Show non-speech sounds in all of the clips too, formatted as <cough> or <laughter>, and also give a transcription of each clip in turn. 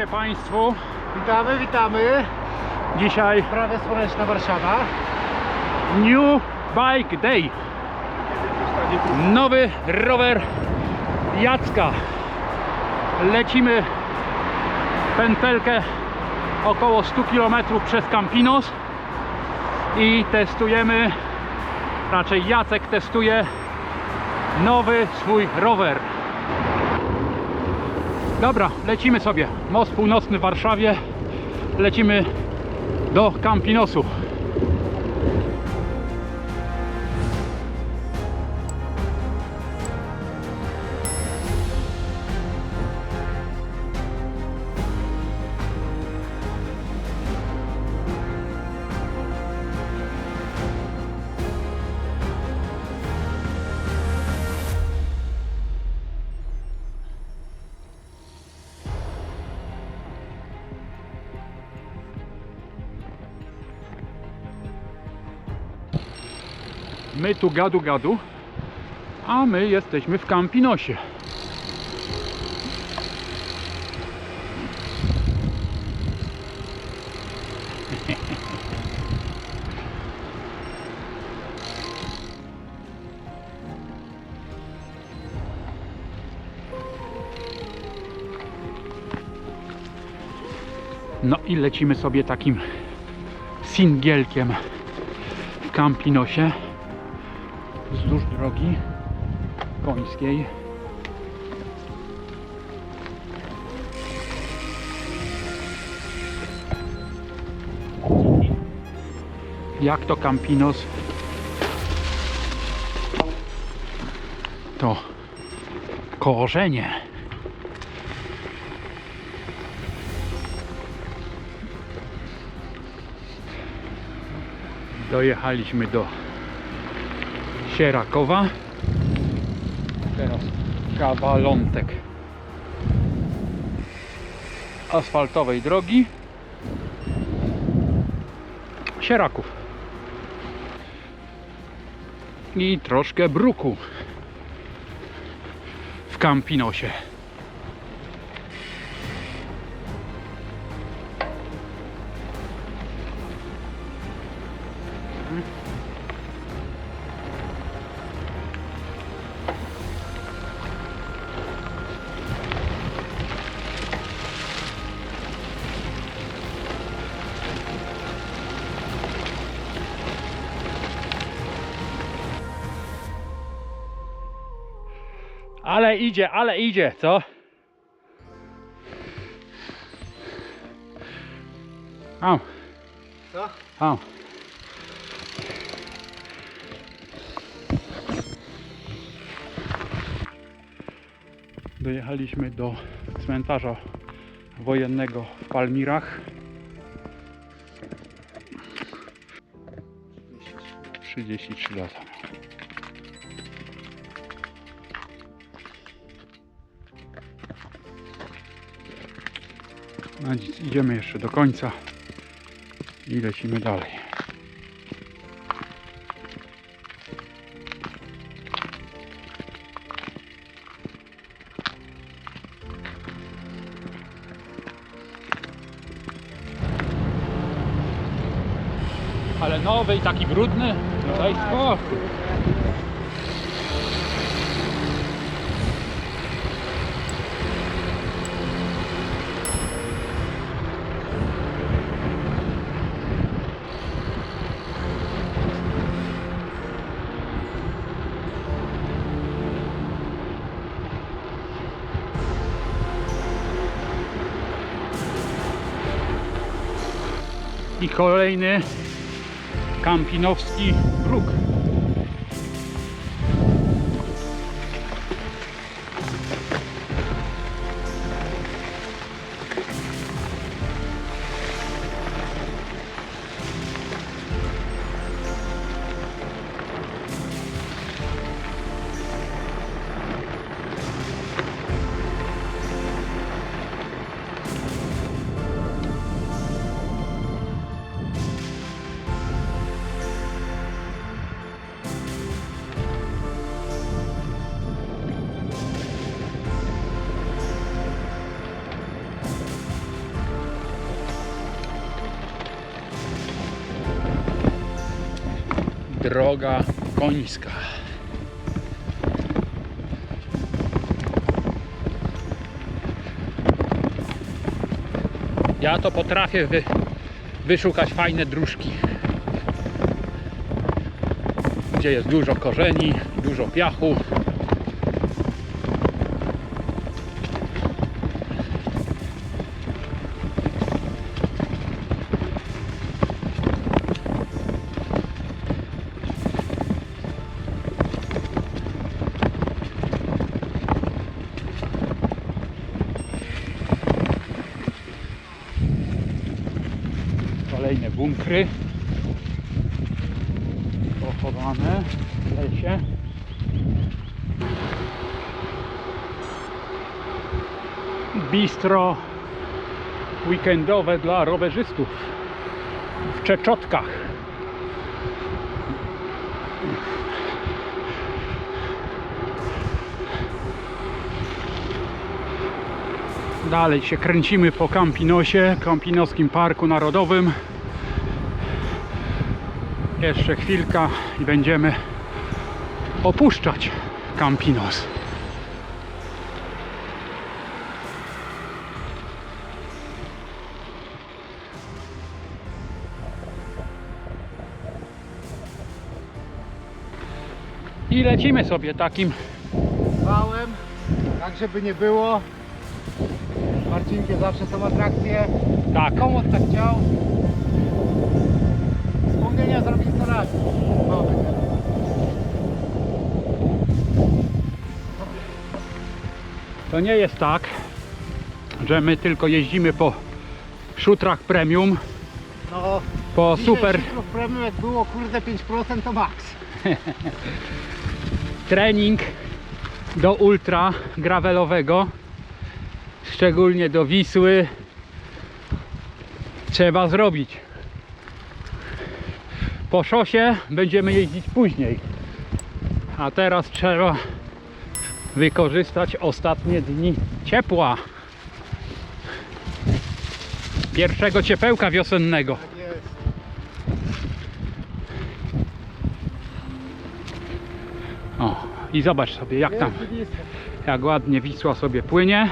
się Państwu. Witamy, witamy. Dzisiaj Prawie słoneczna Warszawa. New Bike Day. Nowy rower Jacka. Lecimy pętelkę około 100 km przez Campinos i testujemy, raczej Jacek testuje nowy swój rower. Dobra, lecimy sobie. Most Północny w Warszawie. Lecimy do Campinosu. My tu gadu gadu, a my jesteśmy w Campinosie. No i lecimy sobie takim singielkiem w Campinosie wzdłuż drogi końskiej. Jak to Campinos? To korzenie. Dojechaliśmy do Sierakowa. Teraz kawalątek asfaltowej drogi. Sieraków. I troszkę bruku w Campinosie. Ale idzie, ale idzie, co? Au, Co? au. Dojechaliśmy do cmentarza wojennego w Palmirach. 33 lata. Idziemy jeszcze do końca i lecimy dalej. Ale nowy i taki brudny, no daj spokój. Kolejny kampinowski bruk. Droga końska. Ja to potrafię wy, wyszukać fajne dróżki, gdzie jest dużo korzeni, dużo piachu. Kolejne bunkry pochowane w lesie. Bistro weekendowe dla rowerzystów w Czeczotkach. Dalej się kręcimy po Campinosie, Campinoskim Parku Narodowym. Jeszcze chwilka i będziemy opuszczać Campinos. I lecimy sobie takim Wałem, tak żeby nie było. Marcinkie zawsze są atrakcje. tak. Komod tak chciał. Zrobić co raz. To nie jest tak, że my tylko jeździmy po szutrach premium, No, po super premium jak było kurde 5% to max. <laughs> trening do ultra gravelowego, szczególnie do Wisły, trzeba zrobić. Po szosie będziemy jeździć później, a teraz trzeba wykorzystać ostatnie dni ciepła. Pierwszego ciepełka wiosennego. O, i zobacz sobie jak tam, jak ładnie Wisła sobie płynie.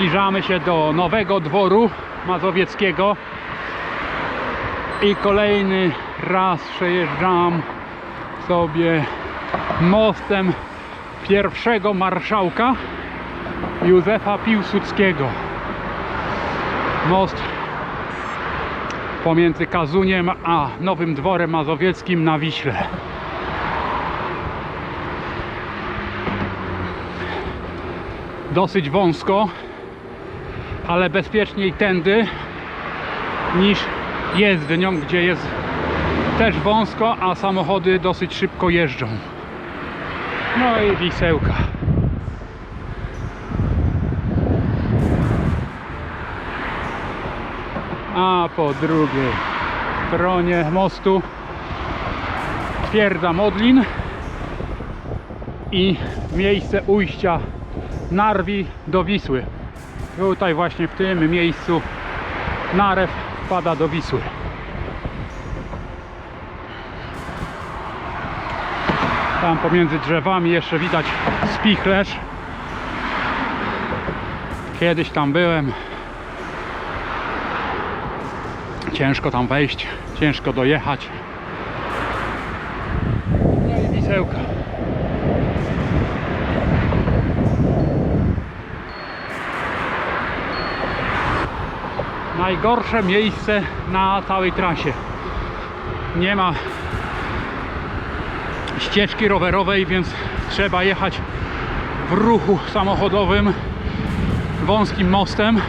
Zbliżamy się do nowego dworu mazowieckiego i kolejny raz przejeżdżam sobie mostem pierwszego marszałka Józefa Piłsudskiego. Most pomiędzy Kazuniem a Nowym Dworem Mazowieckim na Wiśle. Dosyć wąsko, ale bezpieczniej tędy niż jezdnią, gdzie jest też wąsko, a samochody dosyć szybko jeżdżą. No i wisełka. a po drugiej stronie mostu twierdza Modlin i miejsce ujścia Narwi do Wisły. Tutaj właśnie w tym miejscu Narew wpada do Wisły. Tam pomiędzy drzewami jeszcze widać spichlerz. Kiedyś tam byłem. Ciężko tam wejść, ciężko dojechać. No i wisełka. Najgorsze miejsce na całej trasie. Nie ma ścieżki rowerowej, więc trzeba jechać w ruchu samochodowym wąskim mostem.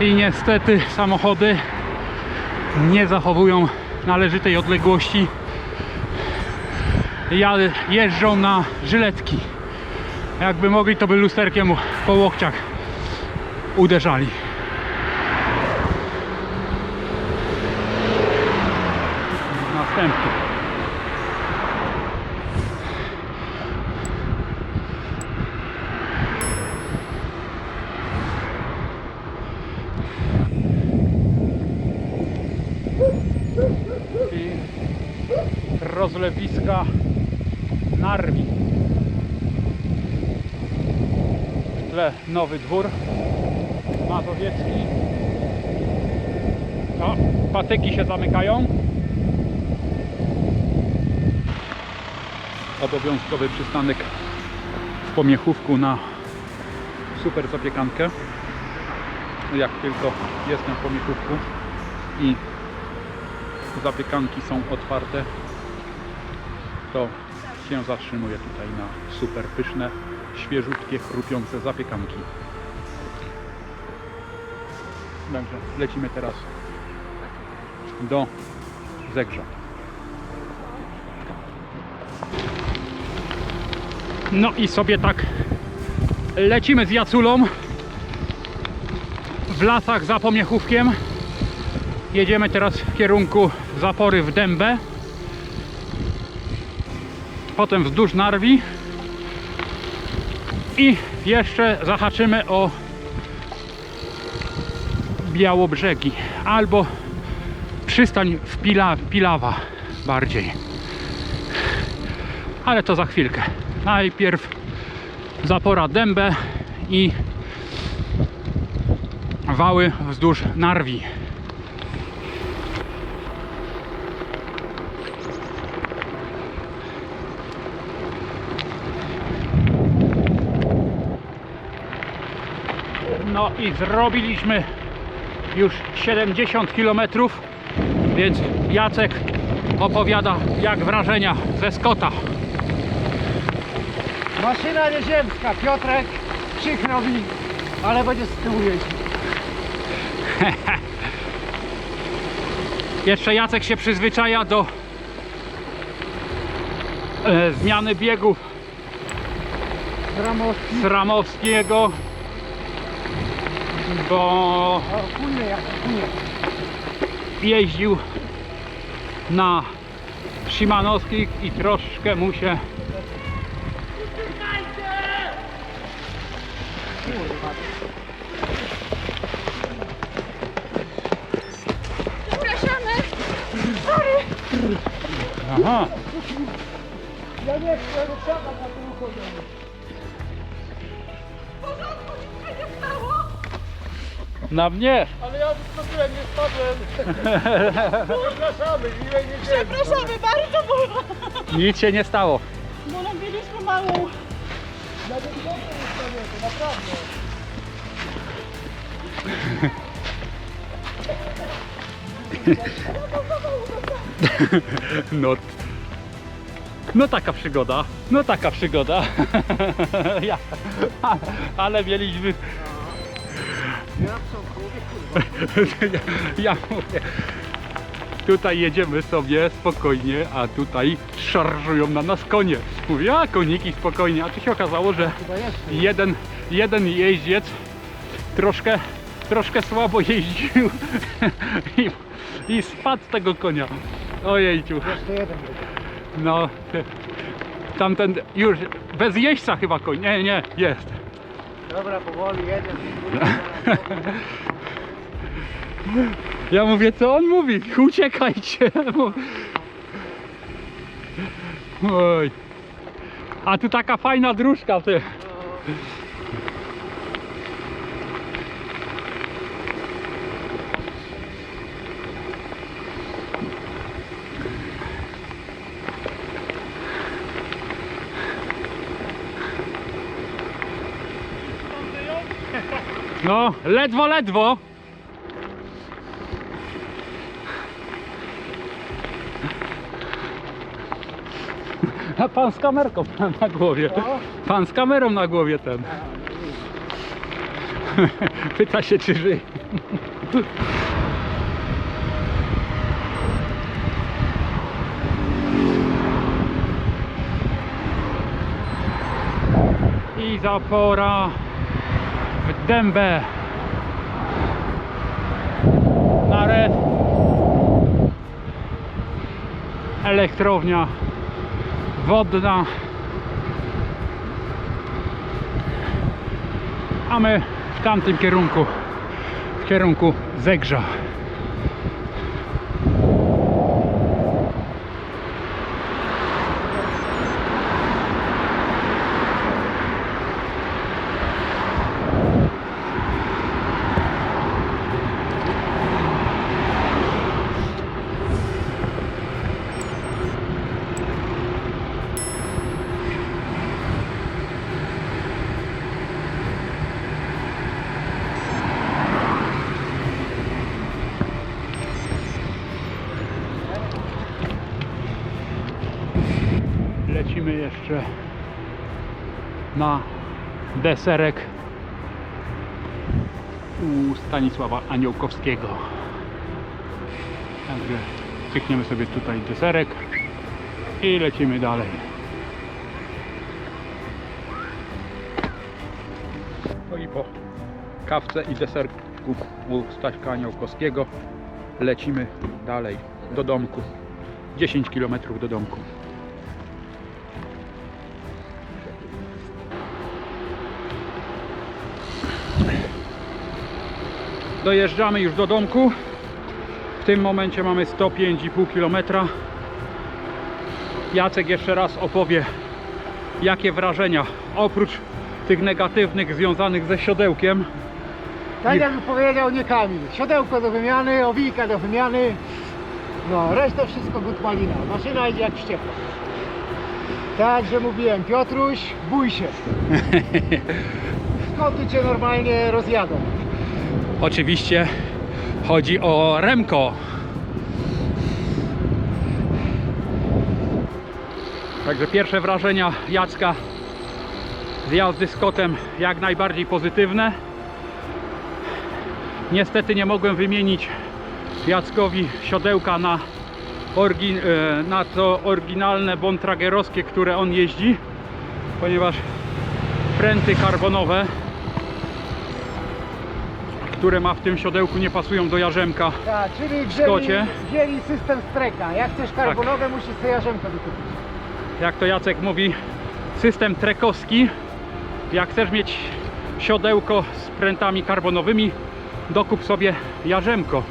I niestety samochody nie zachowują należytej odległości. Jeżdżą na żyletki. Jakby mogli to by lusterkiem po łokciach uderzali następny. I rozlewiska Narwi. W tle nowy dwór mazowiecki. O, patyki się zamykają. Obowiązkowy przystanek w Pomiechówku na super zapiekankę. Jak tylko jestem w Pomiechówku i zapiekanki są otwarte, to się zatrzymuję tutaj na super pyszne, świeżutkie, chrupiące zapiekanki. Także lecimy teraz do Zegrza. No i sobie tak lecimy z Jaculą w lasach za Pomiechówkiem. Jedziemy teraz w kierunku zapory w Dębę. Potem wzdłuż Narwi. I jeszcze zahaczymy o Białobrzegi. Albo przystań w Pila, Pilawa bardziej. Ale to za chwilkę. Najpierw zapora Dębę i wały wzdłuż Narwi. No i zrobiliśmy już 70 km, więc Jacek opowiada jak wrażenia ze Skota. Maszyna nieziemska, Piotrek krzyk robi, ale będzie z tyłu. <laughs> Jeszcze Jacek się przyzwyczaja do e, zmiany biegów Gramowski. Sramowskiego, bo O, jak jeździł na Szymanowskich i troszkę mu się Przepraszamy. Aha, Ja nie chcę ruszaka na tym uchodzeniu. W porządku, nic się nie stało. na mnie. Ale ja wyskoczyłem, nie spadłem. <laughs> Przepraszamy, miłej niedzieli. Przepraszamy, bardzo bolą. Nic się nie stało. Bo nam mieliśmy małą. Ja nie wyglądam już naprawdę. No, no taka przygoda, no taka przygoda. <laughs> ja, ale mieliśmy, ja, <laughs> ja mówię, tutaj jedziemy sobie spokojnie, a tutaj szarżują na nas konie. Mówię, a koniki spokojnie, a tu się okazało, że jeden, jeden jeździec troszkę, troszkę słabo jeździł <laughs> i, i spadł z tego konia. Ojejciu. Jeszcze jeden. No, tamten już bez jeźdźca chyba koń. Nie, nie, jest. Dobra, powoli jedziesz. <laughs> Ja mówię, co on mówi? Uciekajcie. Oj. A tu taka fajna dróżka, ty. No, ledwo, ledwo. A pan z kamerką na głowie. Pan z kamerą na głowie ten. <laughs> Pyta się, czy żyje. I zapora w dębę. Nares. Elektrownia wodna. A my w tamtym kierunku, w kierunku Zegrza. jeszcze na deserek u Stanisława Aniołkowskiego. Także cykniemy sobie tutaj deserek i lecimy dalej. No i po kawce i deserku u Staśka Aniołkowskiego lecimy dalej do domku. 10 km do domku. Dojeżdżamy już do domku. W tym momencie mamy 105,5 km. Jacek jeszcze raz opowie, jakie wrażenia oprócz tych negatywnych związanych ze siodełkiem. Tak jak powiedział nie Kamil. Siodełko do wymiany, owijka do wymiany. No, reszta wszystko gut malina. Maszyna idzie jak ściepa. Tak, że mówiłem, Piotruś, bój się. <laughs> Skoty cię normalnie rozjadą. Oczywiście chodzi o Remko. Także pierwsze wrażenia Jacka z jazdy z kotem jak najbardziej pozytywne. Niestety nie mogłem wymienić Jackowi siodełka na, e, na to oryginalne bontragerowskie, które on jeździ, ponieważ pręty karbonowe które ma w tym siodełku nie pasują do jarzemka. Tak, czyli wzięli, wzięli system streka. Jak chcesz karbonowe, musisz sobie jarzemko wykupić. Jak to Jacek mówi, system trekowski. Jak chcesz mieć siodełko z prętami karbonowymi, dokup sobie jarzemko.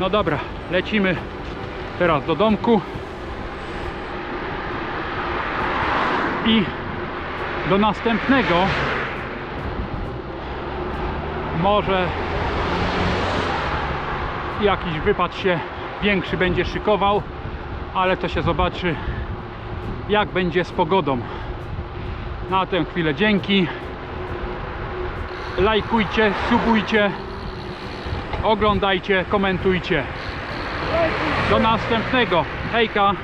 No dobra, lecimy teraz do domku. I do następnego może jakiś wypad się większy będzie szykował, ale to się zobaczy jak będzie z pogodą. Na tę chwilę dzięki. Lajkujcie, subujcie, oglądajcie, komentujcie. Do następnego. Hejka!